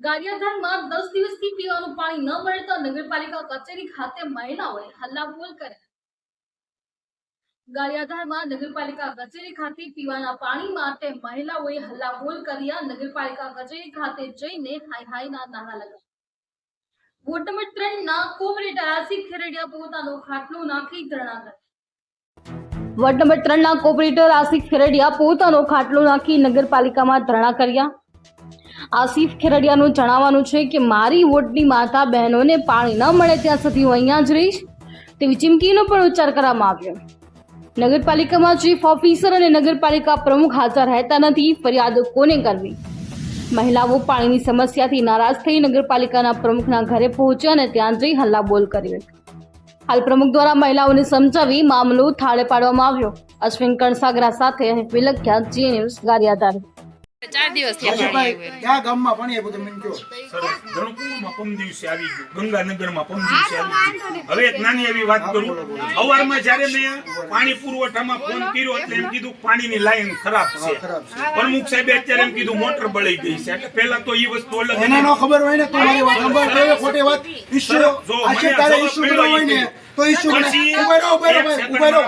ગારિયાધારમાં દસ દિવસથી પીવાનું ખેરડિયા પોતાનો ખાટલો નાખી ધરણા કર્યા. વોર્ડ નંબર ત્રણના કોર્પોરેટર આસિફ ખેરડિયા પોતાનો ખાટલો નાખી નગરપાલિકામાં ધરણા કર્યા. આસિફ ખેરડિયાનું જણાવવાનું છે કે મારી વોટની માતા બહેનોને પાણી ન મળે ત્યાં સુધી હું અહીંયા જ રહીશ. તેવી ચીમકીનો પણ ઉચ્ચાર કરવામાં આવ્યો. નગરપાલિકામાં ચીફ ઓફિસર અને નગરપાલિકા પ્રમુખ હાજર રહેતા નથી, ફરિયાદ કોને કરવી? મહિલાઓ પાણીની સમસ્યાથી નારાજ થઈ નગરપાલિકાના પ્રમુખના ઘરે પહોંચ્યા અને ત્યાં જઈ હલ્લાબોલ કરી હાલ પ્રમુખ દ્વારા મહિલાઓને સમજાવી મામલો થાળે પાડવામાં આવ્યો. અશ્વિન કણસાગરા સાથે વિલખ્યા જી ન્યૂઝ ગારિયાધાર. ચાર દિવસ પાણી ક્યાં ગામમાં પાણી આપ્યું તમે કહો. ધણકુમાં પમ દિવસે આવી ગયું. ગંગાનગરમાં પમ દિવસે આવી હવે એક નાની એવી વાત કરું. સવારમાં જ્યારે મેં પાણી પુરવઠામાં ફોન કર્યો એટલે એમ કીધું પાણી પાણીની લાઈન ખરાબ છે. પ્રમુખ સાહેબે અત્યારે એમ કીધું મોટર બળી ગઈ છે. એટલે પહેલા તો એ વસ્તુ અલગ એને ખબર હોય ને તો વાત ખબર ખોટી વાત. ઈશ્યુ જો મને જવાબ મળ્યો કરવો હોય ને ઈ તો પછી ઊભા રહો ઊભા રહો ભાઈ ઊભા રહો.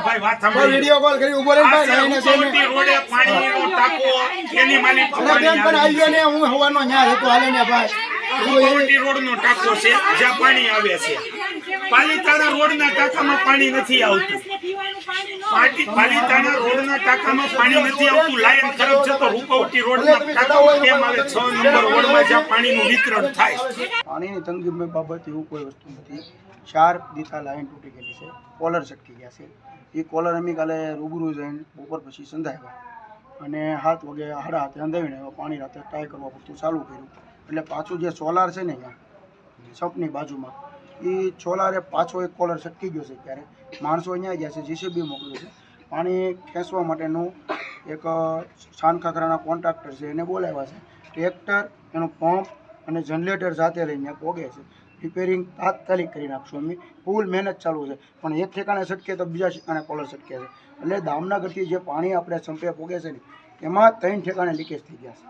ભાઈ વીડિયો કોલ કરી ઊભો રહો ભાઈ છે લાઈને જઈને રોડે પાણીનો ટાંકો એની અરે બેન પણ આવ્યો ને હું હવાનો ન્યા હતો હાલે ને ભાઈ. ઉપરવટી રોડનો ટાંકો છે જ્યાં પાણી આવે છે. પાલિતાણા રોડના ટાંકામાં પાણી નથી આવતું. પાટી- પાલિતાણા રોડના ટાંકામાં પાણી નથી આવતું. લાઈન ખરાબ છે તો રૂપવટી રોડના ટાંકામાં કેમ આવે? છ નંબર રોડમાં જ્યાં પાણીનું વિતરણ થાય પાણીની તંગી બાબત એવું કોઈ વસ્તુ નથી. ચાર દીતા લાઈન તૂટી ગયેલી છે. કોલર છટકી ગયા છે. એ કોલર અમે કાલે રૂબરૂ જઈને બપોર પછી સંધાવ્યા. અને હાથ વગે હાડા હાથે અંધાવીને પાણી રાતે ટ્રાય કરવા પૂરતું ચાલુ કર્યું. એટલે પાછું જે સોલાર છે ને અહીંયા સપની બાજુમાં, એ સોલારે પાછો એક કોલર છટકી ગયો છે ત્યારે માણસો અહીંયા ગયા છે જીસીબી મોકલ્યું છે. પાણી ખેંચવા માટેનું એક સાનખાખરાના કોન્ટ્રાક્ટર છે એને બોલાવ્યા છે. ટ્રેક્ટર, એનું પંપ અને જનરેટર સાથે લઈને પોગે છે. રિપેરિંગ તાત્કાલિક કરી નાખશું અમે ફૂલ મહેનત ચાલુ છે. પણ એક ઠેકાણે છટકે તો બીજા ઠેકાણે કોલર છટકે છે. એટલે દામનગરથી જે પાણી આપણે સંપે પોગે છે ને, એમાં ત્રણ ઠેકાણે લીકેજ થઈ ગયા છે.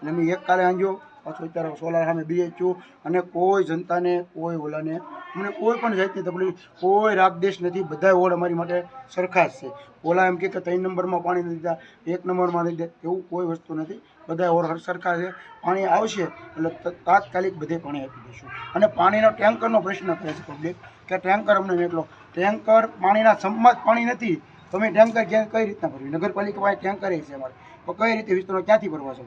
અને અમે એક કાલે આંજો પાછું અત્યારે સોલાર સામે છું અને કોઈ જનતાને, કોઈ ઓલાને, અમને કોઈ પણ જાતની તકલીફ, કોઈ રાગદેશ નથી. બધા વોર્ડ અમારી માટે સરખા જ છે. ઓલા એમ કે ત્રણ નંબરમાં પાણી નથી દીધા એક નંબરમાં નથી દીધા એવું કોઈ વસ્તુ નથી. બધા ઓળ સરખા છે. પાણી આવશે એટલે તાત્કાલિક બધે પાણી આપી દઈશું. અને પાણીનો ટેન્કરનો પ્રશ્ન કરે છે પબ્લિક કે ટેન્કર અમને મોકલો. ટેન્કર પાણીના સંપમાં પાણી નથી. તમે ટેન્કર ક્યાં, કઈ રીતના ભરવી? નગરપાલિકા પાસે ટેન્કર છે અમારે. તો કઈ રીતે વિસ્તારો ક્યાંથી ભરવા છો